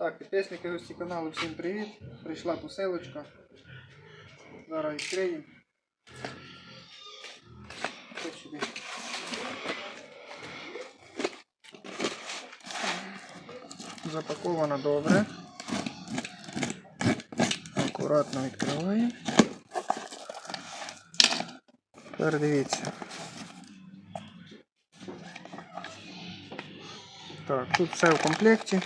Так, підписники гості каналу, всім привіт. Прийшла посилочка. Зараз відкриємо. Запакована добре. Акуратно відкриваємо. Тепер дивіться. Так, тут все в комплекті.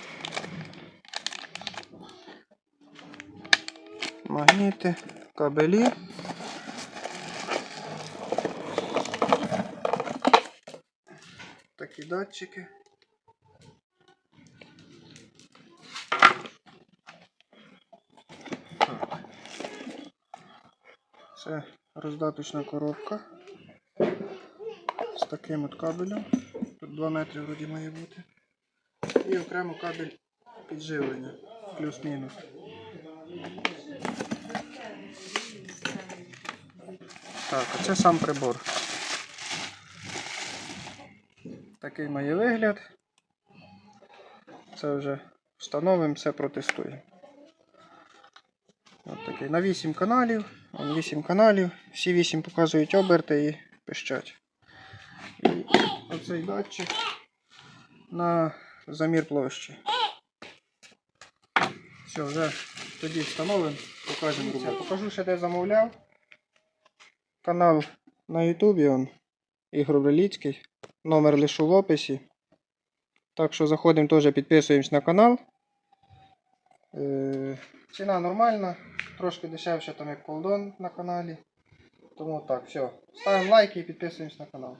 Магніти, кабелі. Такі датчики. Це роздаточна коробка з таким от кабелем. Тут 2 метри вроді має бути. І окремо кабель підживлення. Плюс-мінус. Так, а це сам прибор. Такий має вигляд. Це вже встановимо, все протестуємо. От такий. На 8 каналів. Вон 8 каналів. Всі 8 показують оберти і пищать. І оцей датчик на замір площі. Все, вже тоді встановимо, покажемо роботу. Покажу ще де замовляв. Канал на Ютубі он Ігор Веліцький. Номер лишу в описі. Так що заходимо теж підписуємось на канал. Е, ціна нормальна, трошки дешевше там як колдон на каналі. Тому так, все. Ставимо лайки і підписуємось на канал.